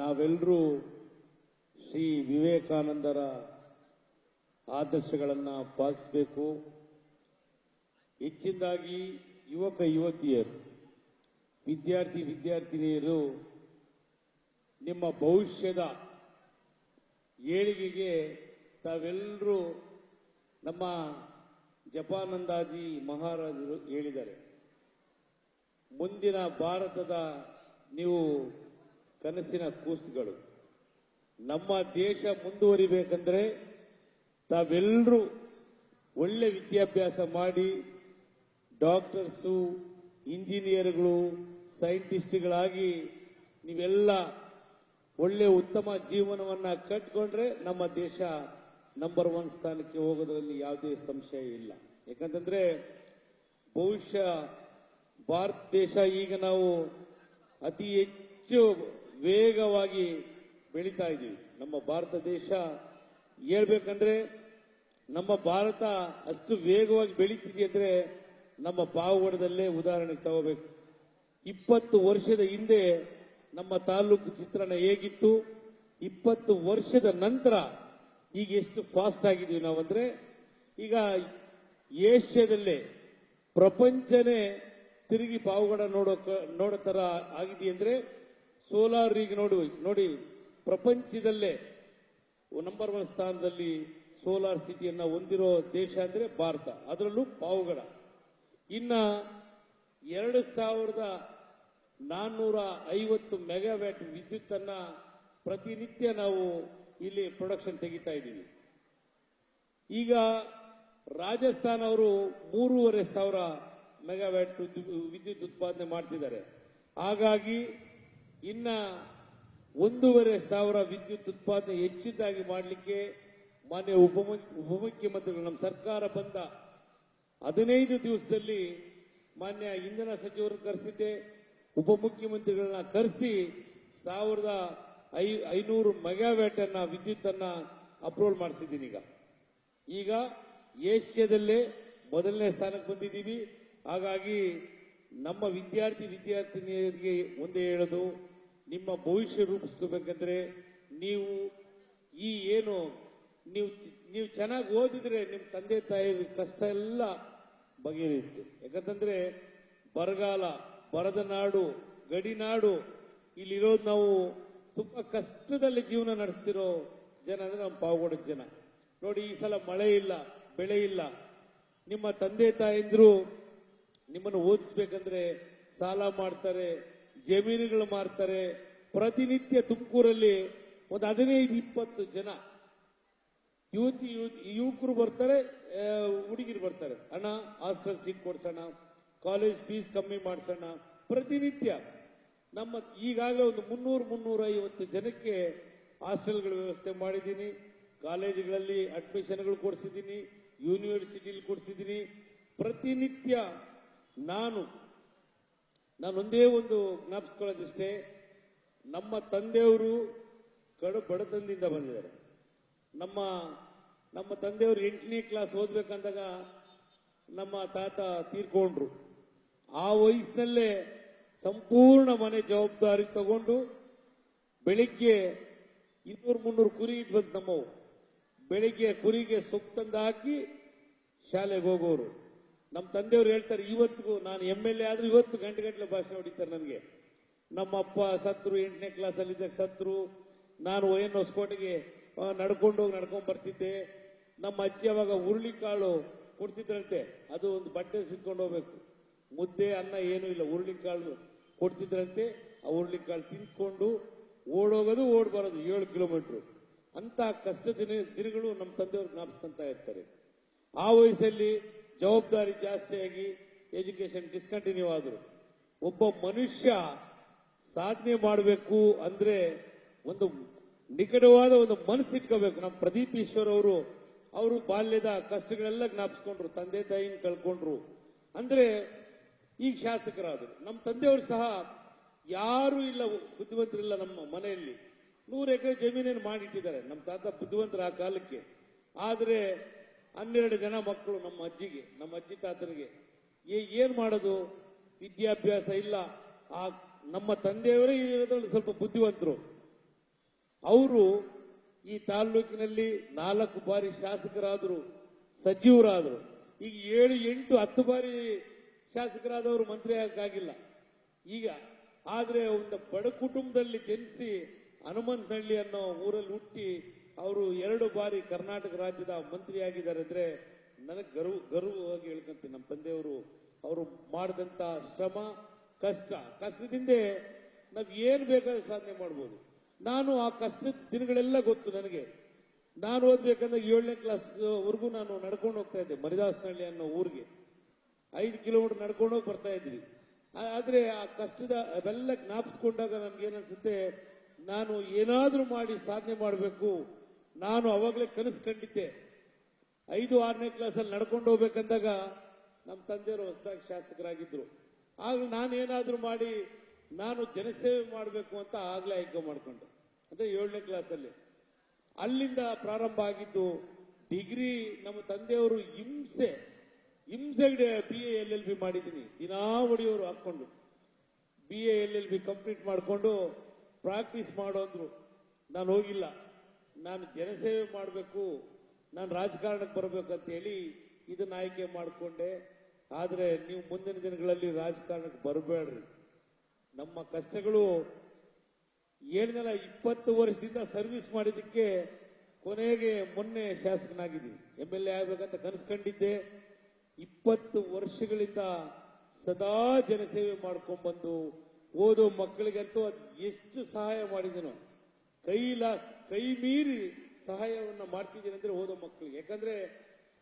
ನಾವೆಲ್ಲರೂ ಶ್ರೀ ವಿವೇಕಾನಂದರ ಆದರ್ಶಗಳನ್ನು ಪಾಲಿಸಬೇಕು. ಹೆಚ್ಚಿನದಾಗಿ ಯುವಕ ಯುವತಿಯರು, ವಿದ್ಯಾರ್ಥಿ ವಿದ್ಯಾರ್ಥಿನಿಯರು ನಿಮ್ಮ ಭವಿಷ್ಯದ ಏಳಿಗೆಗೆ ತಾವೆಲ್ಲರೂ ನಮ್ಮ ಜಪಾನಂದಾಜಿ ಮಹಾರಾಜರು ಹೇಳಿದ್ದಾರೆ. ಮುಂದಿನ ಭಾರತದ ನೀವು ಕನಸಿನ ಕೂಸುಗಳು. ನಮ್ಮ ದೇಶ ಮುಂದುವರಿಬೇಕಂದ್ರೆ ತಾವೆಲ್ಲರೂ ಒಳ್ಳೆ ವಿದ್ಯಾಭ್ಯಾಸ ಮಾಡಿ ಡಾಕ್ಟರ್ಸು, ಇಂಜಿನಿಯರ್ಗಳು, ಸೈಂಟಿಸ್ಟ್ಗಳಾಗಿ ನೀವೆಲ್ಲ ಒಳ್ಳೆ ಉತ್ತಮ ಜೀವನವನ್ನ ಕಟ್ಕೊಂಡ್ರೆ ನಮ್ಮ ದೇಶ ನಂಬರ್ ಒನ್ ಸ್ಥಾನಕ್ಕೆ ಹೋಗೋದ್ರಲ್ಲಿ ಯಾವುದೇ ಸಂಶಯ ಇಲ್ಲ. ಯಾಕಂತಂದ್ರೆ ಬಹುಶಃ ಭಾರತ ದೇಶ ಈಗ ನಾವು ಅತಿ ಹೆಚ್ಚು ವೇಗವಾಗಿ ಬೆಳೀತಾ ಇದ್ದೀವಿ. ನಮ್ಮ ಭಾರತ ದೇಶ ಹೇಳ್ಬೇಕಂದ್ರೆ ನಮ್ಮ ಭಾರತ ಅಷ್ಟು ವೇಗವಾಗಿ ಬೆಳೀತಿದೆ ಅಂದ್ರೆ ನಮ್ಮ ಪಾವಗಡದಲ್ಲೇ ಉದಾಹರಣೆಗೆ ತಗೋಬೇಕು. ಇಪ್ಪತ್ತು ವರ್ಷದ ಹಿಂದೆ ನಮ್ಮ ತಾಲೂಕು ಚಿತ್ರಣ ಹೇಗಿತ್ತು? ಇಪ್ಪತ್ತು ವರ್ಷದ ನಂತರ ಈಗ ಎಷ್ಟು ಫಾಸ್ಟ್ ಆಗಿದೀವಿ ನಾವಂದ್ರೆ ಈಗ ಏಷ್ಯಾದಲ್ಲೇ ಪ್ರಪಂಚನೇ ತಿರುಗಿ ಪಾವುಗಡ ನೋಡೋ ನೋಡೋ ತರ ಆಗಿದೆ ಅಂದ್ರೆ ಸೋಲಾರ್ ಈಗ ನೋಡಿ ನೋಡಿ, ಪ್ರಪಂಚದಲ್ಲೇ ನಂಬರ್ ಒನ್ ಸ್ಥಾನದಲ್ಲಿ ಸೋಲಾರ್ ಸಿಟಿಯನ್ನ ಹೊಂದಿರೋ ದೇಶ ಅಂದ್ರೆ ಭಾರತ. ಅದರಲ್ಲೂ ಪಾವುಗಡ ಇನ್ನ ಎರಡು ಸಾವಿರದ ನಾನ್ನೂರ ಐವತ್ತು ಮೆಗಾವ್ಯಾಟ್ ವಿದ್ಯುತ್ ಅನ್ನ ಪ್ರತಿನಿತ್ಯ ನಾವು ಇಲ್ಲಿ ಪ್ರೊಡಕ್ಷನ್ ತೆಗಿತಾ ಇದ್ದೀವಿ. ಈಗ ರಾಜಸ್ಥಾನ ಅವರು ಮೂರುವರೆ ಸಾವಿರ ಮೆಗಾವ್ಯಾಟ್ ವಿದ್ಯುತ್ ಉತ್ಪಾದನೆ ಮಾಡ್ತಿದ್ದಾರೆ. ಹಾಗಾಗಿ ಇನ್ನ ಒಂದೂವರೆ ಸಾವಿರ ವಿದ್ಯುತ್ ಉತ್ಪಾದನೆ ಹೆಚ್ಚಿದ್ದಾಗಿ ಮಾಡಲಿಕ್ಕೆ ಮಾನ್ಯ ಉಪಮು- ಉಪಮುಖ್ಯಮಂತ್ರಿಗಳು ನಮ್ಮ ಸರ್ಕಾರ ಬಂದ ಹದಿನೈದು ದಿವಸದಲ್ಲಿ ಮಾನ್ಯ ಇಂಧನ ಸಚಿವರು ಕರೆಸಿದ್ದೆ. ಉಪಮುಖ್ಯಮಂತ್ರಿಗಳನ್ನ ಕರೆಸಿ ಸಾವಿರದ ಐನೂರು ಮೆಗಾವ್ಯಾಟ್ ಅನ್ನ ವಿದ್ಯುತ್ ಅನ್ನ ಅಪ್ರೂವಲ್ ಮಾಡಿಸಿದ್ದೀನಿ ಈಗ. ಈಗ ಏಷ್ಯಾದಲ್ಲೇ ಮೊದಲನೇ ಸ್ಥಾನಕ್ಕೆ ಬಂದಿದ್ದೀವಿ. ಹಾಗಾಗಿ ನಮ್ಮ ವಿದ್ಯಾರ್ಥಿ, ವಿದ್ಯಾರ್ಥಿನಿಯರಿಗೆ ಒಂದೇ ಹೇಳೋದು ನಿಮ್ಮ ಭವಿಷ್ಯ ರೂಪಿಸ್ಕೋಬೇಕಂದ್ರೆ ನೀವು ಈ ಏನು, ನೀವು ನೀವು ಚೆನ್ನಾಗಿ ಓದಿದ್ರೆ ನಿಮ್ಮ ತಂದೆ, ತಾಯಿ ಕಷ್ಟ ಎಲ್ಲ ಬಗೆಹರಿಯುತ್ತೆ. ಯಾಕಂತಂದ್ರೆ ಬರಗಾಲ, ಬರದ ನಾಡು ಗಡಿನಾಡು ಇಲ್ಲಿರೋದು ನಾವು ತುಂಬಾ ಕಷ್ಟದಲ್ಲಿ ಜೀವನ ನಡೆಸ್ತಿರೋ ಜನ ಅಂದ್ರೆ ನಮ್ಮ ಪಾವಗೋಡ ಜನ. ನೋಡಿ, ಈ ಸಲ ಮಳೆ ಇಲ್ಲ, ಬೆಳೆ ಇಲ್ಲ. ನಿಮ್ಮ ತಂದೆ, ತಾಯಂದ್ರು ನಿಮ್ಮನ್ನು ಓದಿಸ್ಬೇಕಂದ್ರೆ ಸಾಲ ಮಾಡ್ತಾರೆ ಜಮೀನುಗಳು ಮಾರ್ತಾರೆ. ಪ್ರತಿನಿತ್ಯ ತುಮಕೂರಲ್ಲಿ ಒಂದು ಹದಿನೈದು, ಇಪ್ಪತ್ತು ಜನ ಯುವತಿ ಯುವ- ಯುವಕರು ಬರ್ತಾರೆ ಹುಡುಗಿರು ಬರ್ತಾರೆ. ಅಣ್ಣ ಹಾಸ್ಟೆಲ್ ಸೀಟ್ ಕೊಡ್ಸೋಣ, ಕಾಲೇಜ್ ಫೀಸ್ ಕಮ್ಮಿ ಮಾಡಿಸೋಣ. ಪ್ರತಿನಿತ್ಯ ನಮ್ಮ ಈಗಾಗಲೇ ಒಂದು ಮುನ್ನೂರು ಮುನ್ನೂರ ಐವತ್ತು ಜನಕ್ಕೆ ಹಾಸ್ಟೆಲ್ಗಳ ವ್ಯವಸ್ಥೆ ಮಾಡಿದ್ದೀನಿ. ಕಾಲೇಜುಗಳಲ್ಲಿ ಅಡ್ಮಿಷನ್ಗಳು ಕೊಡಿಸಿದ್ದೀನಿ. ಯೂನಿವರ್ಸಿಟಿಲಿ ಕೊಡಿಸಿದ್ದೀನಿ. ಪ್ರತಿನಿತ್ಯ ನಾನು ನಾನು ಒಂದೇ ಒಂದು ಜ್ಞಾಪಿಸ್ಕೊಳ್ಳೋದಿಷ್ಟೇ, ನಮ್ಮ ತಂದೆಯವರು ಕಡು, ಬಡತನದಿಂದ ಬಂದಿದ್ದಾರೆ. ನಮ್ಮ ನಮ್ಮ ತಂದೆಯವರು ಎಂಟನೇ ಕ್ಲಾಸ್ ಓದ್ಬೇಕಂದಾಗ ನಮ್ಮ ತಾತ ತೀರ್ಕೊಂಡ್ರು. ಆ ವಯಸ್ಸಿನಲ್ಲೇ ಸಂಪೂರ್ಣ ಮನೆ ಜವಾಬ್ದಾರಿ ತಗೊಂಡು ಬೆಳಿಗ್ಗೆ ಇನ್ನೂರು ಮುನ್ನೂರು ಕುರಿ ಇದ್ವಂತ ನಮ್ಮವು. ಬೆಳಿಗ್ಗೆ ಕುರಿಗೆ ಸೊಪ್ಪು ತಂದು ಹಾಕಿ ಶಾಲೆಗೆ ಹೋಗೋರು. ನಮ್ಮ ತಂದೆಯವರು ಹೇಳ್ತಾರೆ, ಇವತ್ತಿಗೂ ನಾನು ಎಂ ಎಲ್ ಎ ಆದ್ರೂ ಇವತ್ತು ಗಂಟೆ ಗಂಟೆ ಭಾಷಣ ಹೊಡಿತಾರೆ ನನಗೆ. ನಮ್ಮ ಅಪ್ಪ ಸತ್ರು ಎಂಟನೇ ಕ್ಲಾಸ್ ಅಲ್ಲಿ ಇದ್ದಾಗ ಸತ್ರು, ನಾನು ಏನು ಹೊಸ್ಕೋಟೆಗೆ ನಡ್ಕೊಂಡು ಹೋಗಿ ನಡ್ಕೊಂಡ್ ಬರ್ತಿದ್ದೆ. ನಮ್ಮ ಅಜ್ಜಿ ಅವಾಗ ಹುರುಳಿಕಾಳು ಕೊಡ್ತಿದ್ರಂತೆ, ಅದು ಒಂದು ಬಟ್ಟೆ ಸಿಕ್ಕೊಂಡು ಹೋಗ್ಬೇಕು. ಮುದ್ದೆ, ಅನ್ನ ಏನೂ ಇಲ್ಲ ಹುರುಳಿಕಾಳು ಕೊಡ್ತಿದ್ರಂತೆ. ಆ ಹುರುಳಿಕಾಳು ತಿನ್ಕೊಂಡು ಓಡೋಗೋದು ಓಡ್ ಬರೋದು ಏಳು ಕಿಲೋಮೀಟರ್ ಅಂತ ಕಷ್ಟ ದಿನ ದಿನಗಳು ನಮ್ಮ ತಂದೆಯವರು ಜ್ಞಾಪಿಸ್ಕೊಂತ ಇರ್ತಾರೆ. ಆ ವಯಸ್ಸಲ್ಲಿ ಜವಾಬ್ದಾರಿ ಜಾಸ್ತಿಯಾಗಿ ಎಜುಕೇಶನ್ ಡಿಸ್ಕಂಟಿನ್ಯೂ ಆದ್ರು. ಒಬ್ಬ ಮನುಷ್ಯ ಸಾಧನೆ ಮಾಡಬೇಕು ಅಂದ್ರೆ ಒಂದು ನಿಕಟವಾದ ಒಂದು ಮನಸ್ಸು ಇಟ್ಕೋಬೇಕು. ನಮ್ಮ ಪ್ರದೀಪ್ ಈಶ್ವರ್ ಅವರು ಅವರು ಬಾಲ್ಯದ ಕಷ್ಟಗಳೆಲ್ಲ ಜ್ಞಾಪಿಸ್ಕೊಂಡ್ರು, ತಂದೆ ತಾಯಿನ ಕಳ್ಕೊಂಡ್ರು. ಅಂದ್ರೆ ಈಗ ಶಾಸಕರಾದರು. ನಮ್ಮ ತಂದೆಯವರು ಸಹ ಯಾರು ಇಲ್ಲ, ಬುದ್ಧಿವಂತರಿಲ್ಲ ನಮ್ಮ ಮನೆಯಲ್ಲಿ. ನೂರು ಎಕರೆ ಜಮೀನೇನು ಮಾಡಿಟ್ಟಿದ್ದಾರೆ. ನಮ್ಮ ತಾತ ಬುದ್ಧಿವಂತರ ಆ ಕಾಲಕ್ಕೆ. ಆದ್ರೆ ಹನ್ನೆರಡು ಜನ ಮಕ್ಕಳು ನಮ್ಮ ಅಜ್ಜಿಗೆ, ನಮ್ಮ ಅಜ್ಜಿ ತಾತನಿಗೆ ಏನ್ ಮಾಡೋದು? ವಿದ್ಯಾಭ್ಯಾಸ ಇಲ್ಲ. ಆ, ನಮ್ಮ ತಂದೆಯವರೇ ಇರೋದ್ರಲ್ಲಿ ಸ್ವಲ್ಪ ಬುದ್ಧಿವಂತರು. ಅವರು ಈ ತಾಲ್ಲೂಕಿನಲ್ಲಿ ನಾಲ್ಕು ಬಾರಿ ಶಾಸಕರಾದರು, ಸಚಿವರಾದರು. ಈಗ ಏಳು, ಎಂಟು, ಹತ್ತು ಬಾರಿ ಶಾಸಕರಾದವರು ಮಂತ್ರಿ ಆಗಕ್ಕಾಗಿಲ್ಲ. ಈಗ ಆದರೆ ಒಂದು ಬಡ ಕುಟುಂಬದಲ್ಲಿ ಜನಿಸಿ ಹನುಮಂತಹಳ್ಳಿ ಅನ್ನೋ ಊರಲ್ಲಿ ಹುಟ್ಟಿ ಅವರು ಎರಡು ಬಾರಿ ಕರ್ನಾಟಕ ರಾಜ್ಯದ ಮಂತ್ರಿಯಾಗಿದ್ದಾರೆ ಅಂದ್ರೆ ನನಗೆ ಗರ್ವ, ಗರ್ವವಾಗಿ ಹೇಳ್ಕೊಂತೀನಿ ನಮ್ಮ ತಂದೆಯವರು. ಅವರು ಮಾಡಿದಂತ ಶ್ರಮ, ಕಷ್ಟ, ಕಷ್ಟದಿಂದ ನಾವ್ ಏನ್ ಬೇಕಾದ್ರೆ ಸಾಧನೆ ಮಾಡ್ಬೋದು. ನಾನು ಆ ಕಷ್ಟದ ದಿನಗಳೆಲ್ಲ ಗೊತ್ತು ನನಗೆ. ನಾನು ಓದ್ಬೇಕಂದ್ರೆ ಏಳನೇ ಕ್ಲಾಸ್ ವರೆಗೂ ನಾನು ನಡ್ಕೊಂಡು ಹೋಗ್ತಾ ಇದ್ದೆ, ಮರಿದಾಸನಹಳ್ಳಿ ಅನ್ನೋ ಊರಿಗೆ. ಐದು ಕಿಲೋಮೀಟರ್ ನಡ್ಕೊಂಡು ಹೋಗಿ ಬರ್ತಾ ಇದ್ವಿ. ಆದ್ರೆ ಆ ಕಷ್ಟದ ಅವೆಲ್ಲ ಜ್ಞಾಪಿಸ್ಕೊಂಡಾಗ ನನ್ಗೆ ಏನನ್ಸುತ್ತೆ ನಾನು ಏನಾದ್ರೂ ಮಾಡಿ ಸಾಧನೆ ಮಾಡಬೇಕು ನಾನು ಅವಾಗಲೇ ಕನಸು ಕಂಡಿದ್ದೆ ಐದು, ಆರನೇ ಕ್ಲಾಸಲ್ಲಿ ನಡ್ಕೊಂಡು ಹೋಗ್ಬೇಕಂದಾಗ ನಮ್ಮ ತಂದೆಯವರು ಹೊಸದಾಗಿ ಶಾಸಕರಾಗಿದ್ರು. ಆಗ ನಾನು ಏನಾದ್ರೂ ಮಾಡಿ ನಾನು ಜನಸೇವೆ ಮಾಡಬೇಕು ಅಂತ ಆಗ್ಲೇ ಆಯ್ಕೆ ಮಾಡಿಕೊಂಡೆ. ಅಂದ್ರೆ ಏಳನೇ ಕ್ಲಾಸಲ್ಲಿ. ಅಲ್ಲಿಂದ ಪ್ರಾರಂಭ ಆಗಿದ್ದು ಡಿಗ್ರಿ ನಮ್ಮ ತಂದೆಯವರು ಹಿಂಸೆ ಹಿಂಸೆಗೆ B A L L B ಮಾಡಿದ್ದೀನಿ. ದಿನಾ ಒಡೆಯವರು ಹಾಕ್ಕೊಂಡು B A L L B complete ಮಾಡಿಕೊಂಡು ಪ್ರಾಕ್ಟೀಸ್ ಮಾಡೋ ಅಂದ್ರು. ನಾನು ಹೋಗಿಲ್ಲ. ನಾನು ಜನಸೇವೆ ಮಾಡಬೇಕು, ನಾನು ರಾಜಕಾರಣಕ್ಕೆ ಬರಬೇಕು ಅಂತ ಹೇಳಿ ಇದನ್ನ ಆಯ್ಕೆ ಮಾಡಿಕೊಂಡೆ. ಆದರೆ ನೀವು ಮುಂದಿನ ದಿನಗಳಲ್ಲಿ ರಾಜಕಾರಣಕ್ಕೆ ಬರಬೇಡ್ರಿ. ನಮ್ಮ ಕಷ್ಟಗಳು ಏಳ್ನೆಲ ಇಪ್ಪತ್ತು ವರ್ಷದಿಂದ ಸರ್ವಿಸ್ ಮಾಡಿದ್ದಕ್ಕೆ ಕೊನೆಗೆ ಮೊನ್ನೆ ಶಾಸಕನಾಗಿದ್ದೀನಿ. ಎಂ ಎಲ್ ಎ ಆಗ್ಬೇಕಂತ ಕನಸು ಕಂಡಿದ್ದೆ ಇಪ್ಪತ್ತು ವರ್ಷಗಳಿಂದ ಸದಾ ಜನಸೇವೆ ಮಾಡ್ಕೊಂಡ್ಬಂದು ಓದೋ ಮಕ್ಕಳಿಗಂತೂ ಅದು ಎಷ್ಟು ಸಹಾಯ ಮಾಡಿದನೋ. ಕೈಲ, ಕೈ ಮೀರಿ ಸಹಾಯವನ್ನು ಮಾಡ್ತಿದ್ದೀನಿ ಅಂದ್ರೆ ಓದೋ ಮಕ್ಕಳಿಗೆ ಯಾಕಂದ್ರೆ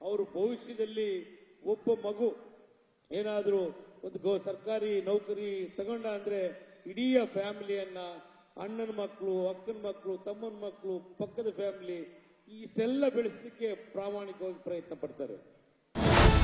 ಅವರು ಭವಿಷ್ಯದಲ್ಲಿ ಒಬ್ಬ ಮಗು ಏನಾದರೂ ಒಂದು ಗೋ, ಸರ್ಕಾರಿ ನೌಕರಿ ತಗೊಂಡ ಅಂದ್ರೆ ಇಡೀ ಫ್ಯಾಮಿಲಿಯನ್ನ ಅಣ್ಣನ ಮಕ್ಕಳು ಅಕ್ಕನ ಮಕ್ಕಳು ತಮ್ಮನ ಮಕ್ಕಳು ಪಕ್ಕದ ಫ್ಯಾಮಿಲಿ, ಇಷ್ಟೆಲ್ಲ ಬೆಳೆಸಲಿಕ್ಕೆ ಪ್ರಾಮಾಣಿಕವಾಗಿ ಪ್ರಯತ್ನ ಪಡ್ತಾರೆ.